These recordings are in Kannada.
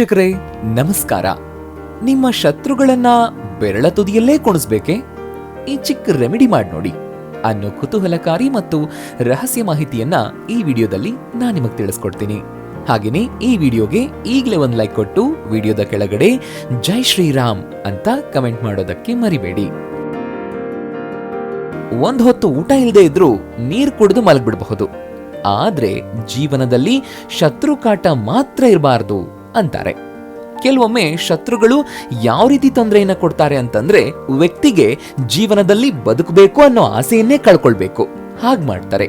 ವೀಕ್ಷಕರೇ, ನಮಸ್ಕಾರ. ನಿಮ್ಮ ಶತ್ರುಗಳನ್ನ ಬೆರಳ ತುದಿಯಲ್ಲೇ ಕುಣಿಸ್ಬೇಕೆ? ಈ ಚಿಕ್ಕ ರೆಮಿಡಿ ಮಾಡಿ ನೋಡಿ. ಅನ್ನೋ ಕುತೂಹಲಕಾರಿ ಮತ್ತು ರಹಸ್ಯ ಮಾಹಿತಿಯನ್ನ ಈ ವಿಡಿಯೋದಲ್ಲಿ ನಾನು ನಿಮಗೆ ತಿಳಿಸ್ಕೊಡ್ತೀನಿ. ಹಾಗೆಯೇ ಈ ವಿಡಿಯೋಗೆ ಈಗಲೇ ಒಂದು ಲೈಕ್ ಕೊಟ್ಟು ವಿಡಿಯೋದ ಕೆಳಗಡೆ ಜೈ ಶ್ರೀರಾಮ್ ಅಂತ ಕಮೆಂಟ್ ಮಾಡೋದಕ್ಕೆ ಮರಿಬೇಡಿ. ಒಂದು ಹೊತ್ತು ಊಟ ಇಲ್ಲದೆ ಇದ್ರೂ ನೀರು ಕುಡಿದು ಮಲಗಿಬಿಡಬಹುದು. ಆದ್ರೆ ಜೀವನದಲ್ಲಿ ಶತ್ರು ಕಾಟ ಮಾತ್ರ ಇರಬಾರ್ದು. ಅಂತಾರೆ. ಕೆಲವೊಮ್ಮೆ ಶತ್ರುಗಳು ಯಾವ ರೀತಿ ತೊಂದರೆಯನ್ನು ಕೊಡ್ತಾರೆ ಅಂತಂದ್ರೆ ವ್ಯಕ್ತಿಗೆ ಜೀವನದಲ್ಲಿ ಬದುಕಬೇಕು ಅನ್ನೋ ಆಸೆಯನ್ನೇ ಕಳ್ಕೊಳ್ಬೇಕು. ಹಾಗೆ ಮಾಡ್ತಾರೆ.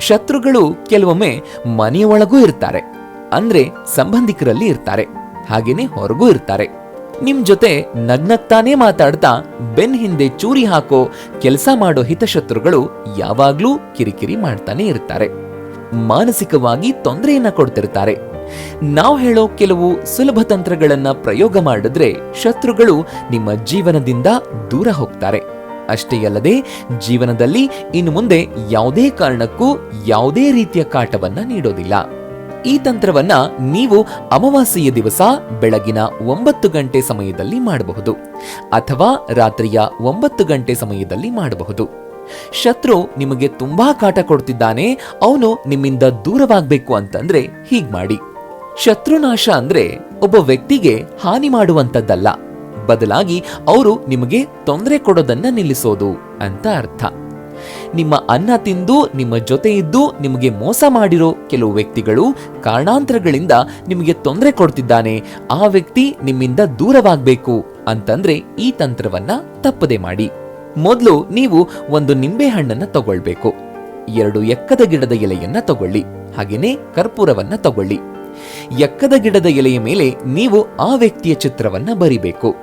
ಶತ್ರುಗಳು ಕೆಲವೊಮ್ಮೆ ಮನೆಯ ಒಳಗೂ ಇರ್ತಾರೆ. ಅಂದ್ರೆ ಸಂಬಂಧಿಕರಲ್ಲಿ ಇರ್ತಾರೆ. ಹಾಗೇನೆ ಹೊರಗೂ ಇರ್ತಾರೆ. ನಿಮ್ ಜೊತೆ ನಗ್ನಗ್ತಾನೇ ಮಾತಾಡ್ತಾ ಬೆನ್ ಹಿಂದೆ ಚೂರಿ ಹಾಕೋ ಕೆಲಸ ಮಾಡೋ ಹಿತಶತ್ರುಗಳು ಯಾವಾಗ್ಲೂ ಕಿರಿಕಿರಿ ಮಾಡ್ತಾನೆ ಇರ್ತಾರೆ. ಮಾನಸಿಕವಾಗಿ ತೊಂದರೆಯನ್ನ ಕೊಡ್ತಿರ್ತಾರೆ. ನಾವು ಹೇಳೋ ಕೆಲವು ಸುಲಭ ತಂತ್ರಗಳನ್ನ ಪ್ರಯೋಗ ಮಾಡಿದ್ರೆ ಶತ್ರುಗಳು ನಿಮ್ಮ ಜೀವನದಿಂದ ದೂರ ಹೋಗ್ತಾರೆ. ಅಷ್ಟೇ ಅಲ್ಲದೆ ಜೀವನದಲ್ಲಿ ಇನ್ನು ಮುಂದೆ ಯಾವುದೇ ಕಾರಣಕ್ಕೂ ಯಾವುದೇ ರೀತಿಯ ಕಾಟವನ್ನ ನೀಡೋದಿಲ್ಲ. ಈ ತಂತ್ರವನ್ನ ನೀವು ಅಮಾವಾಸ್ಯೆಯ ದಿವಸ ಬೆಳಗಿನ ಒಂಬತ್ತು ಗಂಟೆ ಸಮಯದಲ್ಲಿ ಮಾಡಬಹುದು ಅಥವಾ ರಾತ್ರಿಯ ಒಂಬತ್ತು ಗಂಟೆ ಸಮಯದಲ್ಲಿ ಮಾಡಬಹುದು. ಶತ್ರು ನಿಮಗೆ ತುಂಬಾ ಕಾಟ ಕೊಡ್ತಿದ್ದಾನೆ, ಅವನು ನಿಮ್ಮಿಂದ ದೂರವಾಗಬೇಕು ಅಂತಂದ್ರೆ ಹೀಗ್ ಮಾಡಿ ಶತ್ರುನಾಶ ಅಂದ್ರೆ ಒಬ್ಬ ವ್ಯಕ್ತಿಗೆ ಹಾನಿ ಮಾಡುವಂತದ್ದಲ್ಲ ಬದಲಾಗಿ ಅವರು ನಿಮಗೆ ತೊಂದರೆ ಕೊಡೋದನ್ನ ನಿಲ್ಲಿಸೋದು ಅಂತ ಅರ್ಥ. ನಿಮ್ಮ ಅನ್ನ ತಿಂದು, ನಿಮ್ಮ ಜೊತೆ ಇದ್ದು, ನಿಮಗೆ ಮೋಸ ಮಾಡಿರೋ ಕೆಲವು ವ್ಯಕ್ತಿಗಳು ಕಾರಣಾಂತರಗಳಿಂದ ನಿಮಗೆ ತೊಂದರೆ ಕೊಡ್ತಿದ್ದಾನೆ. ಆ ವ್ಯಕ್ತಿ ನಿಮ್ಮಿಂದ ದೂರವಾಗಬೇಕು ಅಂತಂದ್ರೆ ಈ ತಂತ್ರವನ್ನ ತಪ್ಪದೆ ಮಾಡಿ. ಮೊದಲು ನೀವು ಒಂದು ನಿಂಬೆ ಹಣ್ಣನ್ನ ತಗೊಳ್ಬೇಕು. ಎರಡು ಎಕ್ಕದ ಗಿಡದ ಎಲೆಯನ್ನ ತಗೊಳ್ಳಿ. ಹಾಗೇನೆ ಕರ್ಪೂರವನ್ನ ತಗೊಳ್ಳಿ. ಎಕ್ಕದ ಗಿಡದ ಎಲೆಯ ಮೇಲೆ ನೀವು ಆ ವ್ಯಕ್ತಿಯ ಚಿತ್ರವನ್ನ ಬರಿಬೇಕು.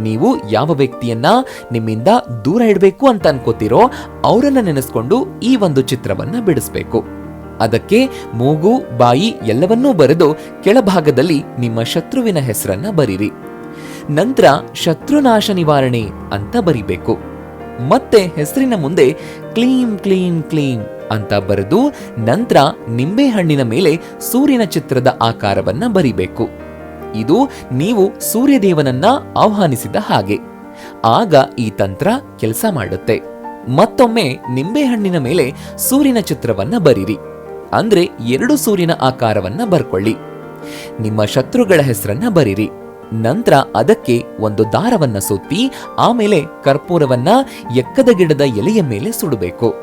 ನೀವು ಯಾವ ವ್ಯಕ್ತಿಯನ್ನ ನಿಮ್ಮಿಂದ ದೂರ ಇಡಬೇಕು ಅಂತ ಅನ್ಕೋತಿರೋ ಅವರನ್ನ ನೆನೆಸ್ಕೊಂಡು ಈ ಒಂದು ಚಿತ್ರವನ್ನ ಬಿಡಿಸ್ಬೇಕು. ಅದಕ್ಕೆ ಮೂಗು, ಬಾಯಿ ಎಲ್ಲವನ್ನೂ ಬರೆದು ಕೆಳಭಾಗದಲ್ಲಿ ನಿಮ್ಮ ಶತ್ರುವಿನ ಹೆಸರನ್ನ ಬರೀರಿ. ನಂತರ ಶತ್ರುನಾಶ ನಿವಾರಣೆ ಅಂತ ಬರಿಬೇಕು. ಮತ್ತೆ ಹೆಸರಿನ ಮುಂದೆ ಕ್ಲೀನ್ ಕ್ಲೀನ್ ಕ್ಲೀನ್ ಅಂತ ಬರೆದು ನಂತರ ನಿಂಬೆಹಣ್ಣಿನ ಮೇಲೆ ಸೂರ್ಯನ ಚಿತ್ರದ ಆಕಾರವನ್ನ ಬರಿಬೇಕು. ಇದು ನೀವು ಸೂರ್ಯದೇವನನ್ನ ಆಹ್ವಾನಿಸಿದ ಹಾಗೆ. ಆಗ ಈ ತಂತ್ರ ಕೆಲಸ ಮಾಡುತ್ತೆ. ಮತ್ತೊಮ್ಮೆ ನಿಂಬೆಹಣ್ಣಿನ ಮೇಲೆ ಸೂರ್ಯನ ಚಿತ್ರವನ್ನ ಬರೀರಿ. ಅಂದ್ರೆ ಎರಡು ಸೂರ್ಯನ ಆಕಾರವನ್ನ ಬರ್ಕೊಳ್ಳಿ. ನಿಮ್ಮ ಶತ್ರುಗಳ ಹೆಸರನ್ನ ಬರೀರಿ. ನಂತರ ಅದಕ್ಕೆ ಒಂದು ದಾರವನ್ನ ಸುತ್ತಿ, ಆಮೇಲೆ ಕರ್ಪೂರವನ್ನ ಎಕ್ಕದ ಗಿಡದ ಎಲೆಯ ಮೇಲೆ ಸುಡಬೇಕು.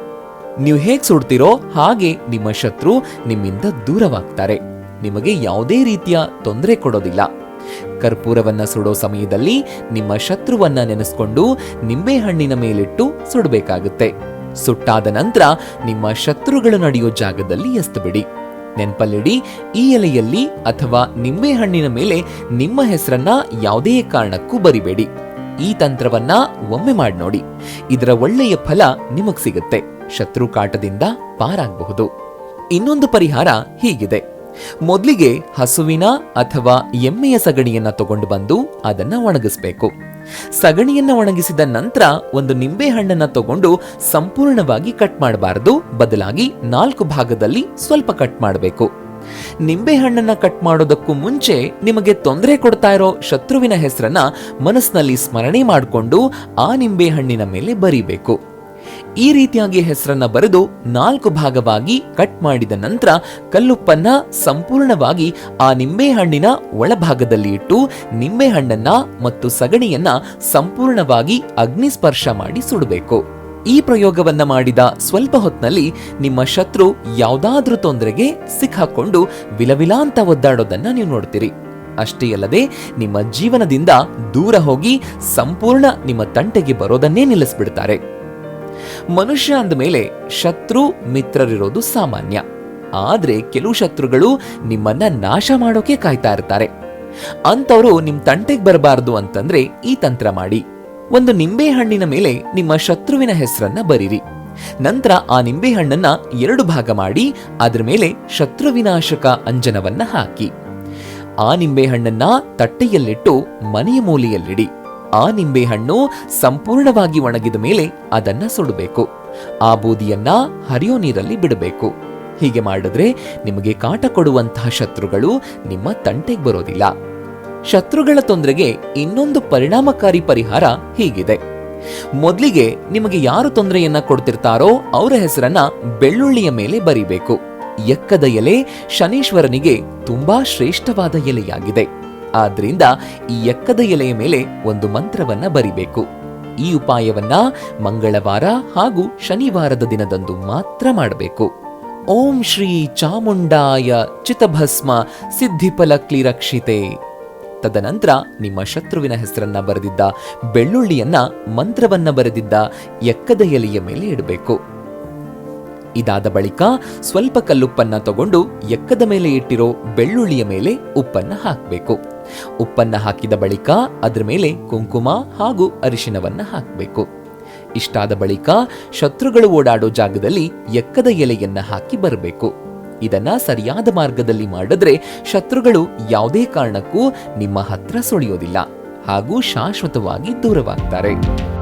ನೀವು ಹೇಗೆ ಸುಡ್ತೀರೋ ಹಾಗೆ ನಿಮ್ಮ ಶತ್ರು ನಿಮ್ಮಿಂದ ದೂರವಾಗ್ತಾರೆ. ನಿಮಗೆ ಯಾವುದೇ ರೀತಿಯ ತೊಂದರೆ ಕೊಡೋದಿಲ್ಲ. ಕರ್ಪೂರವನ್ನ ಸುಡೋ ಸಮಯದಲ್ಲಿ ನಿಮ್ಮ ಶತ್ರುವನ್ನ ನೆನೆಸ್ಕೊಂಡು ನಿಂಬೆ ಹಣ್ಣಿನ ಮೇಲಿಟ್ಟು ಸುಡಬೇಕಾಗುತ್ತೆ. ಸುಟ್ಟಾದ ನಂತರ ನಿಮ್ಮ ಶತ್ರುಗಳು ನಡೆಯೋ ಜಾಗದಲ್ಲಿ ಎಸ್ತುಬಿಡಿ. ನೆನಪಲ್ಲಿಡಿ, ಈ ಎಲೆಯಲ್ಲಿ ಅಥವಾ ನಿಂಬೆ ಹಣ್ಣಿನ ಮೇಲೆ ನಿಮ್ಮ ಹೆಸರನ್ನ ಯಾವುದೇ ಕಾರಣಕ್ಕೂ ಬರಿಬೇಡಿ. ಈ ತಂತ್ರವನ್ನ ಒಮ್ಮೆ ಮಾಡಿ ನೋಡಿ ಇದರ ಒಳ್ಳೆಯ ಫಲ ನಿಮಗ್ ಸಿಗುತ್ತೆ. ಶತ್ರು ಕಾಟದಿಂದ ಪಾರಾಗಬಹುದು. ಇನ್ನೊಂದು ಪರಿಹಾರ ಹೀಗಿದೆ. ಮೊದಲಿಗೆ ಹಸುವಿನ ಅಥವಾ ಎಮ್ಮೆಯ ಸಗಣಿಯನ್ನ ತಗೊಂಡು ಬಂದು ಅದನ್ನ ಒಣಗಿಸಬೇಕು. ಸಗಣಿಯನ್ನ ಒಣಗಿಸಿದ ನಂತರ ಒಂದು ನಿಂಬೆ ಹಣ್ಣನ್ನ ತಗೊಂಡು ಸಂಪೂರ್ಣವಾಗಿ ಕಟ್ ಮಾಡಬಾರದು. ಬದಲಾಗಿ ನಾಲ್ಕು ಭಾಗದಲ್ಲಿ ಸ್ವಲ್ಪ ಕಟ್ ಮಾಡಬೇಕು. ನಿಂಬೆ ಹಣ್ಣನ್ನ ಕಟ್ ಮಾಡೋದಕ್ಕೂ ಮುಂಚೆ ನಿಮಗೆ ತೊಂದರೆ ಕೊಡ್ತಾ ಇರೋ ಶತ್ರುವಿನ ಹೆಸರನ್ನ ಮನಸ್ಸಿನಲ್ಲಿ ಸ್ಮರಣೆ ಮಾಡಿಕೊಂಡು ಆ ನಿಂಬೆ ಹಣ್ಣಿನ ಮೇಲೆ ಬರಿಬೇಕು. ಈ ರೀತಿಯಾಗಿ ಹೆಸರನ್ನ ಬರೆದು ನಾಲ್ಕು ಭಾಗವಾಗಿ ಕಟ್ ಮಾಡಿದ ನಂತರ ಕಲ್ಲುಪ್ಪನ್ನ ಸಂಪೂರ್ಣವಾಗಿ ಆ ನಿಂಬೆಹಣ್ಣಿನ ಒಳಭಾಗದಲ್ಲಿ ಇಟ್ಟು ನಿಂಬೆಹಣ್ಣನ್ನ ಮತ್ತು ಸಗಣಿಯನ್ನ ಸಂಪೂರ್ಣವಾಗಿ ಅಗ್ನಿಸ್ಪರ್ಶ ಮಾಡಿ ಸುಡಬೇಕು. ಈ ಪ್ರಯೋಗವನ್ನ ಮಾಡಿದ ಸ್ವಲ್ಪ ಹೊತ್ತಿನಲ್ಲಿ ನಿಮ್ಮ ಶತ್ರು ಯಾವುದಾದ್ರೂ ತೊಂದರೆಗೆ ಸಿಕ್ಕಾಕೊಂಡು ವಿಲವಿಲಾಂತ ಒದ್ದಾಡೋದನ್ನ ನೀವು ನೋಡ್ತೀರಿ. ಅಷ್ಟೇ ಅಲ್ಲದೆ ನಿಮ್ಮ ಜೀವನದಿಂದ ದೂರ ಹೋಗಿ ಸಂಪೂರ್ಣ ನಿಮ್ಮ ತಂಟೆಗೆ ಬರೋದನ್ನೇ ನಿಲ್ಲಿಸ್ಬಿಡ್ತಾರೆ. ಮನುಷ್ಯ ಅಂದಮೇಲೆ ಶತ್ರು ಮಿತ್ರರಿರೋದು ಸಾಮಾನ್ಯ. ಆದ್ರೆ ಕೆಲವು ಶತ್ರುಗಳು ನಿಮ್ಮನ್ನ ನಾಶ ಮಾಡೋಕೆ ಕಾಯ್ತಾ ಇರ್ತಾರೆ. ಅಂತವರು ನಿಮ್ ತಂಟೆಗೆ ಬರಬಾರದು ಅಂತಂದ್ರೆ ಈ ತಂತ್ರ ಮಾಡಿ. ಒಂದು ನಿಂಬೆ ಹಣ್ಣಿನ ಮೇಲೆ ನಿಮ್ಮ ಶತ್ರುವಿನ ಹೆಸರನ್ನ ಬರೀರಿ. ನಂತರ ಆ ನಿಂಬೆ ಹಣ್ಣನ್ನ ಎರಡು ಭಾಗ ಮಾಡಿ ಅದ್ರ ಮೇಲೆ ಶತ್ರುವಿನಾಶಕ ಅಂಜನವನ್ನ ಹಾಕಿ. ಆ ನಿಂಬೆ ಹಣ್ಣನ್ನ ತಟ್ಟೆಯಲ್ಲಿಟ್ಟು ಮನೆಯ ಮೂಲೆಯಲ್ಲಿಡಿ. ಆ ನಿಂಬೆಹಣ್ಣು ಸಂಪೂರ್ಣವಾಗಿ ಒಣಗಿದ ಮೇಲೆ ಅದನ್ನ ಸುಡಬೇಕು. ಆ ಬೂದಿಯನ್ನ ಹರಿಯೋ ನೀರಲ್ಲಿ ಬಿಡಬೇಕು. ಹೀಗೆ ಮಾಡಿದ್ರೆ ನಿಮಗೆ ಕಾಟ ಕೊಡುವಂತಹ ಶತ್ರುಗಳು ನಿಮ್ಮ ತಂಟೆಗೆ ಬರೋದಿಲ್ಲ. ಶತ್ರುಗಳ ತೊಂದರೆಗೆ ಇನ್ನೊಂದು ಪರಿಣಾಮಕಾರಿ ಪರಿಹಾರ ಹೀಗಿದೆ. ಮೊದಲಿಗೆ ನಿಮಗೆ ಯಾರು ತೊಂದರೆಯನ್ನ ಕೊಡ್ತಿರ್ತಾರೋ ಅವರ ಹೆಸರನ್ನ ಬೆಳ್ಳುಳ್ಳಿಯ ಮೇಲೆ ಬರೀಬೇಕು. ಎಕ್ಕದ ಎಲೆ ಶನೀಶ್ವರನಿಗೆ ತುಂಬಾ ಶ್ರೇಷ್ಠವಾದ ಎಲೆಯಾಗಿದೆ. ಆದ್ರಿಂದ ಈ ಎಕ್ಕದ ಎಲೆಯ ಮೇಲೆ ಒಂದು ಮಂತ್ರವನ್ನ ಬರಿಬೇಕು. ಈ ಉಪಾಯವನ್ನ ಮಂಗಳವಾರ ಹಾಗೂ ಶನಿವಾರದ ದಿನದಂದು ಮಾತ್ರ ಮಾಡಬೇಕು. ಓಂ ಶ್ರೀ ಚಾಮುಂಡಾಯ ಚಿತಭಸ್ಮ ಸಿದ್ಧಿಫಲ ಕ್ಲಿರಕ್ಷಿತೆ. ತದನಂತರ ನಿಮ್ಮ ಶತ್ರುವಿನ ಹೆಸರನ್ನ ಬರೆದಿದ್ದ ಬೆಳ್ಳುಳ್ಳಿಯನ್ನ ಮಂತ್ರವನ್ನ ಬರೆದಿದ್ದ ಎಕ್ಕದ ಎಲೆಯ ಮೇಲೆ ಇಡಬೇಕು. ಇದಾದ ಬಳಿಕ ಸ್ವಲ್ಪ ಕಲ್ಲುಪ್ಪನ್ನ ತಗೊಂಡು ಎಕ್ಕದ ಮೇಲೆ ಇಟ್ಟಿರೋ ಬೆಳ್ಳುಳ್ಳಿಯ ಮೇಲೆ ಉಪ್ಪನ್ನ ಹಾಕಬೇಕು. ಉಪ್ಪನ್ನ ಹಾಕಿದ ಬಳಿಕ ಅದರ ಮೇಲೆ ಕುಂಕುಮ ಹಾಗೂ ಅರಿಶಿನವನ್ನ ಹಾಕಬೇಕು. ಇಷ್ಟಾದ ಬಳಿಕ ಶತ್ರುಗಳು ಓಡಾಡೋ ಜಾಗದಲ್ಲಿ ಎಕ್ಕದ ಎಲೆಯನ್ನ ಹಾಕಿ ಬರಬೇಕು. ಇದನ್ನ ಸರಿಯಾದ ಮಾರ್ಗದಲ್ಲಿ ಮಾಡಿದ್ರೆ ಶತ್ರುಗಳು ಯಾವುದೇ ಕಾರಣಕ್ಕೂ ನಿಮ್ಮ ಹತ್ರ ಸುಳಿಯೋದಿಲ್ಲ ಹಾಗೂ ಶಾಶ್ವತವಾಗಿ ದೂರವಾಗ್ತಾರೆ.